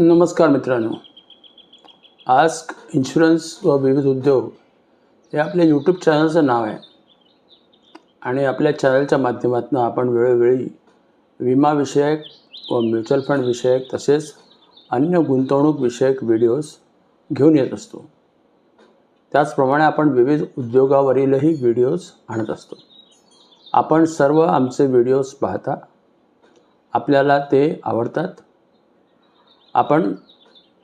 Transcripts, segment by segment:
नमस्कार मित्रांनो. Ask insurance व विविध उद्योग हे आपल्या यूट्यूब चॅनलचं नाव आहे. आणि आपल्या चॅनलच्या माध्यमातून आपण वेळोवेळी विमाविषयक व म्युच्युअल फंड विषयक तसेच अन्य गुंतवणूक विषयक व्हिडिओज घेऊन येत असतो. त्याचप्रमाणे आपण विविध उद्योगावरीलही व्हिडिओज आणत असतो. आपण सर्व आमचे व्हिडिओज पाहता. आपल्याला ते आवडतात. आपण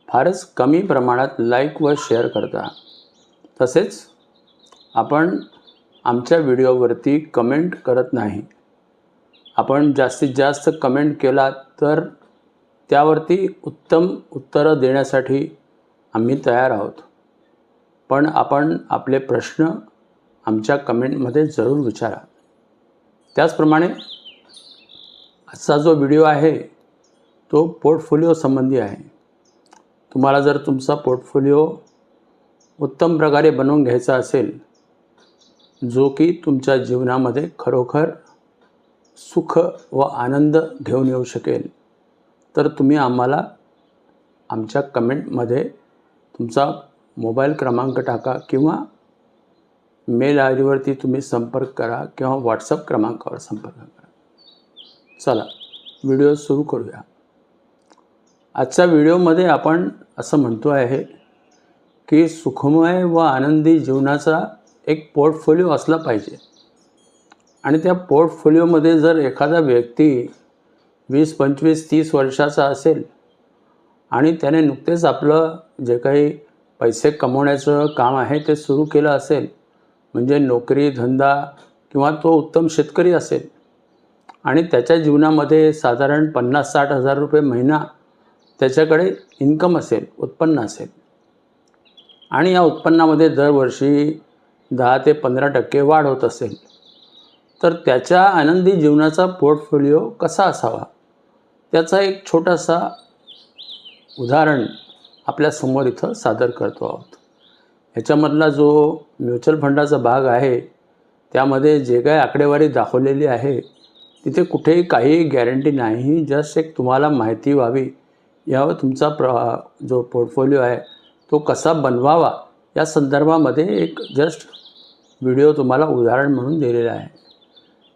फारच कमी प्रमाणात लाईक व शेअर करता. तसेच आपण आमच्या व्हिडिओवरती कमेंट करत नाही. आपण जास्तीत जास्त कमेंट केला तर त्यावरती उत्तम उत्तरं देण्यासाठी आम्ही तयार आहोत. पण आपण आपले प्रश्न आमच्या कमेंटमध्ये जरूर विचारा. त्याचप्रमाणे आजचा जो व्हिडिओ आहे तो पोर्टफोलिओ संबंधी आहे. तुम्हाला जर तुमचा पोर्टफोलिओ उत्तम प्रकारे बनवून घ्यायचा असेल जो की तुमच्या जीवनामध्ये खरोखर सुख व आनंद घेऊन येऊ शकेल तर तुम्ही आम्हाला आमच्या कमेंटमध्ये तुमचा मोबाईल क्रमांक टाका किंवा मेल आय डीवरती तुम्ही संपर्क करा किंवा व्हॉट्सअप क्रमांकावर संपर्क करा. चला व्हिडिओ सुरू करूया. आजच्या व्हिडिओमध्ये आपण असं म्हणतो आहे की सुखमय व आनंदी जीवनाचा एक पोर्टफोलिओ असला पाहिजे. आणि त्या पोर्टफोलिओमध्ये जर एखादा व्यक्ती वीस पंचवीस तीस वर्षाचा असेल आणि त्याने नुकतेच आपलं जे काही पैसे कमवण्याचं काम आहे ते सुरू केलं असेल म्हणजे नोकरी धंदा किंवा तो उत्तम शेतकरी असेल आणि त्याच्या जीवनामध्ये साधारण पन्नास साठ हजार रुपये महिना त्याच्याकडे इन्कम असेल उत्पन्न असेल. आणि या उत्पन्नामध्ये दरवर्षी दहा ते पंधरा टक्के वाढ होत असेल. तर त्याच्या आनंदी जीवनाचा पोर्टफोलिओ कसा असावा? त्याचा एक छोटासा उदाहरण आपल्यासमोर इथं सादर करतो आहोत. ह्याच्यामधला जो म्युच्युअल फंडाचा भाग आहे त्यामध्ये जे काही आकडेवारी दाखवलेली आहे तिथे कुठेही काही गॅरंटी नाही. जस्ट एक तुम्हाला माहिती व्हावी. यावर तुमचा प्र जो पोर्टफोलिओ आहे तो कसा बनवावा या संदर्भामध्ये एक जस्ट व्हिडिओ तुम्हाला उदाहरण म्हणून दिलेला आहे.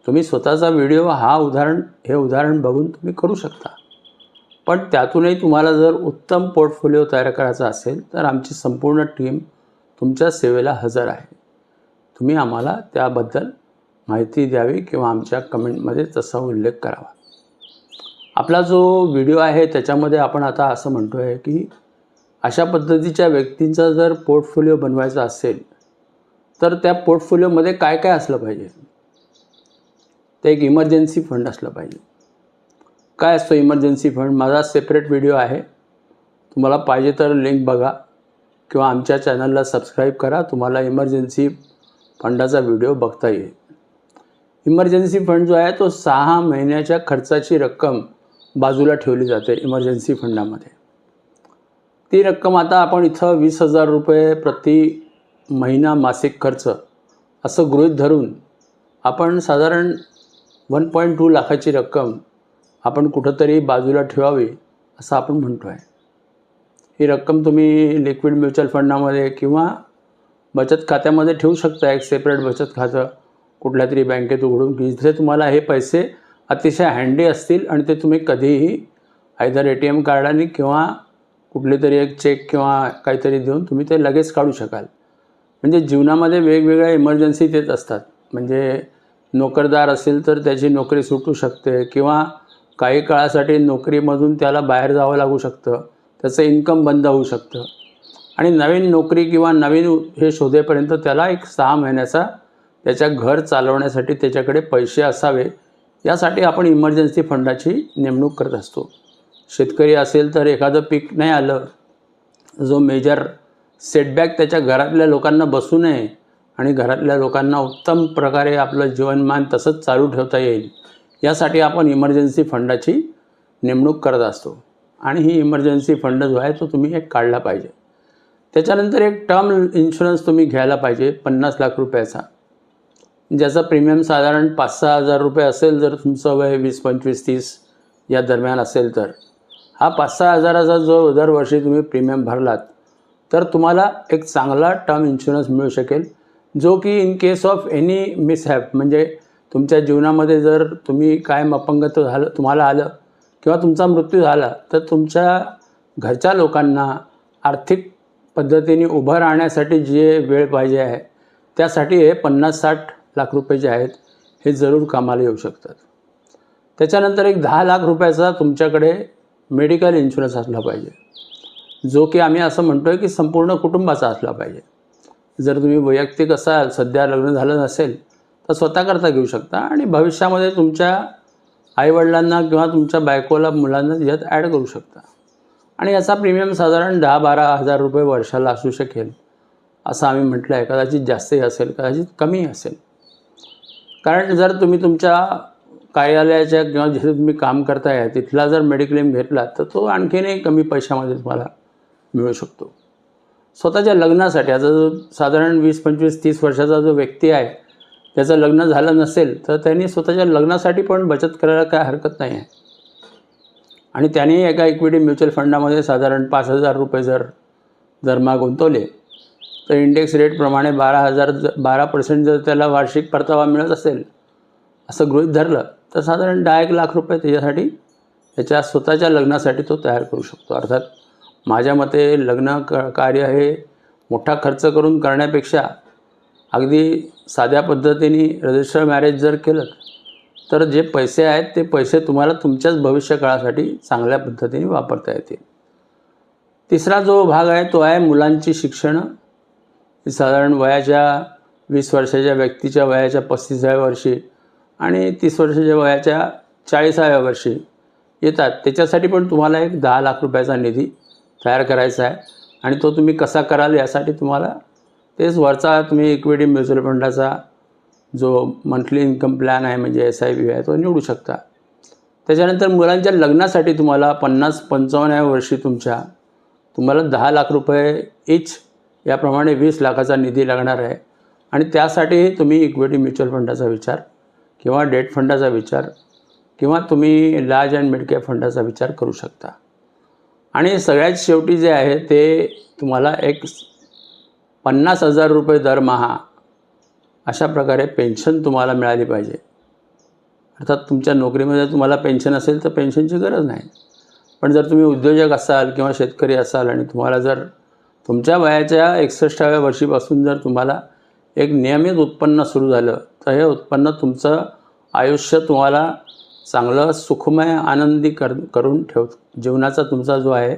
तुम्ही स्वतःचा व्हिडिओ हा उदाहरण हे उदाहरण बघून तुम्ही करू शकता. पण त्यातूनही तुम्हाला जर उत्तम पोर्टफोलिओ तयार करायचा असेल तर आमची संपूर्ण टीम तुमच्या सेवेला हजर आहे. तुम्ही आम्हाला त्याबद्दल माहिती द्यावी किंवा आमच्या कमेंटमध्ये तसा उल्लेख करावा. आपला जो व्हिडिओ आहे त्याच्यामध्ये आपण आता असं म्हणतो आहे की अशा पद्धतीच्या व्यक्तींचा जर पोर्टफोलिओ बनवायचा असेल तर त्या पोर्टफोलिओमध्ये काय काय असलं पाहिजे? ते एक इमर्जन्सी फंड असलं पाहिजे. काय असतो इमर्जन्सी फंड? माझा सेपरेट व्हिडिओ आहे. तुम्हाला पाहिजे तर लिंक बघा किंवा आमच्या चॅनलला सबस्क्राईब करा. तुम्हाला इमर्जन्सी फंडाचा व्हिडिओ बघता येईल. इमर्जन्सी फंड जो आहे तो सहा महिन्याच्या खर्चाची रक्कम बाजूला ठेवली जाते इमर्जन्सी फंडामध्ये ती रक्कम आता आपण इथं वीस हजार रुपये प्रति महिना मासिक खर्च असं गृहीत धरून आपण साधारण वन पॉईंट टू लाखाची रक्कम आपण कुठंतरी बाजूला ठेवावी असं आपण म्हणतो आहे ही रक्कम तुम्ही लिक्विड म्युच्युअल फंडामध्ये किंवा बचत खात्यामध्ये ठेवू शकता एक सेपरेट बचत खातं कुठल्या तरी बँकेत उघडून. की जिथे तुम्हाला हे पैसे अतिशय हँडी असतील आणि ते तुम्ही कधीही आयदर ए टी एम कार्डाने किंवा कुठले तरी एक चेक किंवा काहीतरी देऊन तुम्ही ते लगेच काढू शकाल. म्हणजे जीवनामध्ये वेगवेगळ्या इमर्जन्सी येत असतात. म्हणजे नोकरदार असेल तर त्याची नोकरी सुटू शकते किंवा काही काळासाठी नोकरीमधून त्याला बाहेर जावं लागू शकतं. त्याचं इन्कम बंद होऊ शकतं. आणि नवीन नोकरी किंवा नवीन हे शोधेपर्यंत त्याला एक सहा महिन्याचा त्याच्या घर चालवण्यासाठी त्याच्याकडे पैसे असावे यासाठी आपण इमर्जन्सी फंडाची नेमणूक करत असतो. शेतकरी असेल तर एखादं पीक नाही आलं जो मेजर सेटबॅक त्याच्या घरातल्या लोकांना बसू नये आणि घरातल्या लोकांना उत्तम प्रकारे आपलं जीवनमान तसंच चालू ठेवता येईल यासाठी आपण इमर्जन्सी फंडाची नेमणूक करत असतो. आणि ही इमर्जन्सी फंड जो आहे तो तुम्ही एक काढला पाहिजे. त्याच्यानंतर एक टर्म इन्शुरन्स तुम्ही घ्यायला पाहिजे पन्नास लाख रुपयाचा. ज्याचा प्रीमियम साधारण पाच सहा हजार रुपये असेल जर तुमचं वय वीस पंचवीस तीस या दरम्यान असेल तर. हा पाच सहा हजाराचा जो दरवर्षी तुम्ही प्रीमियम भरलात तर तुम्हाला एक चांगला टर्म इन्शुरन्स मिळू शकेल जो की in case of any mishap म्हणजे तुमच्या जीवनामध्ये जर तुम्ही कायम अपंगत्व झालं तुम्हाला आलं किंवा तुमचा मृत्यू झाला तर तुमच्या घरच्या लोकांना आर्थिक पद्धतीने उभं राहण्यासाठी जे वेळ पाहिजे आहे त्यासाठी हे पन्नास साठ लाख रुपये जे आहेत हे जरूर कामाला येऊ शकतात. त्याच्यानंतर एक दहा लाख रुपयाचा तुमच्याकडे मेडिकल इन्शुरन्स असला पाहिजे. जो की आम्ही असं म्हणतो आहे की संपूर्ण कुटुंबाचा असला पाहिजे. जर तुम्ही वैयक्तिक असाल सध्या लग्न झालं नसेल तर स्वतःकरता घेऊ शकता आणि भविष्यामध्ये तुमच्या आईवडिलांना किंवा तुमच्या बायकोला मुलांना यात ॲड करू शकता. आणि याचा प्रीमियम साधारण दहा बारा हजार रुपये वर्षाला असू शकेल असं आम्ही म्हटलं आहे कदाचित जास्तही असेल कदाचित कमी असेल. कारण जर तुम्ही तुमच्या कार्यालयाच्या किंवा जिथे तुम्ही काम करताय तिथला जर मेडिक्लेम घेतला तर तो आणखीनही कमी पैशामध्ये तुम्हाला मिळू शकतो. स्वतःच्या लग्नासाठी आता जो साधारण वीस पंचवीस तीस वर्षाचा जो व्यक्ती आहे त्याचं लग्न झालं नसेल तर त्यांनी स्वतःच्या लग्नासाठी पण बचत करायला काय हरकत नाही आहे. आणि त्यांनी एका इक्विटी म्युच्युअल फंडामध्ये साधारण पाच हजार रुपये जर दरमा गुंतवले तर इंडेक्स रेटप्रमाणे बारा हजार ज बारा पर्सेंट जर त्याला वार्षिक परतावा मिळत असेल असं गृहीत धरलं तर साधारण दहा एक लाख रुपये त्याच्यासाठी त्याच्या स्वतःच्या लग्नासाठी तो तयार करू शकतो. अर्थात माझ्या मते लग्न क कार्य हे मोठा खर्च करून करण्यापेक्षा अगदी साध्या पद्धतीने रजिस्टर मॅरेज जर केलं तर जे पैसे आहेत ते पैसे तुम्हाला तुमच्याच भविष्यकाळासाठी चांगल्या पद्धतीने वापरता येतील. तिसरा जो भाग आहे तो आहे मुलांची शिक्षणं. साधारण वयाच्या वीस वर्षाच्या व्यक्तीच्या वयाच्या पस्तीसाव्या वर्षी आणि तीस वर्षाच्या वयाच्या चाळीसाव्या वर्षी येतात. त्याच्यासाठी पण तुम्हाला एक दहा लाख रुपयाचा निधी तयार करायचा आहे. आणि तो तुम्ही कसा कराल यासाठी तुम्हाला तेच वरचा तुम्ही इक्विटी म्युच्युअल फंडाचा जो मंथली इन्कम प्लॅन आहे म्हणजे एस आय पी आहे तो निवडू शकता. त्याच्यानंतर मुलांच्या लग्नासाठी तुम्हाला पन्नास पंचावन्नव्या वर्षी तुमच्या तुम्हाला दहा लाख रुपये इच याप्रमाणे वीस लाखाचा निधी लागणार आहे. आणि त्यासाठीही तुम्ही इक्विटी म्युच्युअल फंडाचा विचार किंवा डेट फंडाचा विचार किंवा तुम्ही लार्ज अँड मिडकॅप फंडाचा विचार करू शकता. आणि सगळ्यात शेवटी जे आहे ते तुम्हाला एक पन्नास हजार रुपये दरमहा अशा प्रकारे पेन्शन तुम्हाला मिळाली पाहिजे. अर्थात तुमच्या नोकरीमध्ये तुम्हाला पेन्शन असेल तर पेन्शनची गरज नाही. पण जर तुम्ही उद्योजक असाल किंवा शेतकरी असाल आणि तुम्हाला जर तुमच्या वयाच्या एकसष्टाव्या वर्षीपासून जर तुम्हाला एक नियमित उत्पन्न सुरू झालं तर हे उत्पन्न तुमचं आयुष्य तुम्हाला चांगलं सुखमय आनंदी कर करून ठेव जीवनाचा तुमचा जो आहे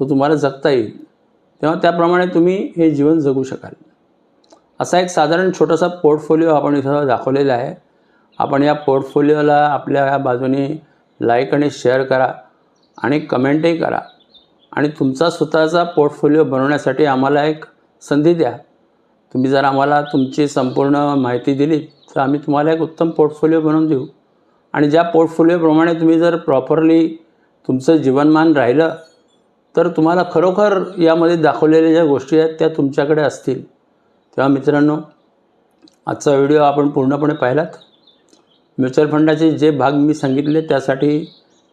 तो तुम्हाला जगता येईल. तेव्हा त्याप्रमाणे तुम्ही हे जीवन जगू शकाल. असा एक साधारण छोटासा पोर्टफोलिओ आपण इथं दाखवलेला आहे. आपण या पोर्टफोलिओला आपल्या या बाजूने लाईक आणि शेअर करा आणि कमेंटही करा. आणि तुमचा स्वतःचा पोर्टफोलिओ बनवण्यासाठी आम्हाला एक संधी द्या. तुम्ही जर आम्हाला तुमची संपूर्ण माहिती दिली तर आम्ही तुम्हाला एक उत्तम पोर्टफोलिओ बनवून देऊ. आणि ज्या पोर्टफोलिओप्रमाणे तुम्ही जर प्रॉपरली तुमचं जीवनमान राहिलं तर तुम्हाला खरोखर यामध्ये दाखवलेल्या ज्या गोष्टी आहेत त्या तुमच्याकडे असतील. तेव्हा मित्रांनो आजचा व्हिडिओ आपण पूर्णपणे पाहिलात. म्युच्युअल फंडाचे जे भाग मी सांगितले त्यासाठी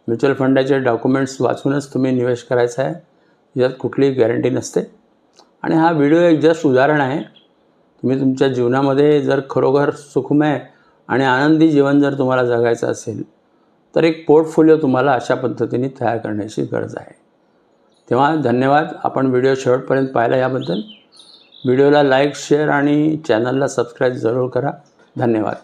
म्युच्युअल फंडाचे डॉक्युमेंट्स वाचूनच तुम्ही निवेश करायचा आहे. यात कुठलीही गॅरंटी नसते. आणि हा व्हिडिओ एक जस्ट उदाहरण आहे. तुम्ही तुमच्या जीवनामध्ये जर खरोखर सुखमय आणि आनंदी जीवन जर तुम्हाला जगायचं असेल तर एक पोर्टफोलिओ तुम्हाला अशा पद्धतीने तयार करण्याची गरज आहे. तेव्हा धन्यवाद. आपण व्हिडिओ शेवटपर्यंत पाहिला याबद्दल. व्हिडिओला लाईक शेअर आणि चॅनलला सबस्क्राईब जरूर करा. धन्यवाद.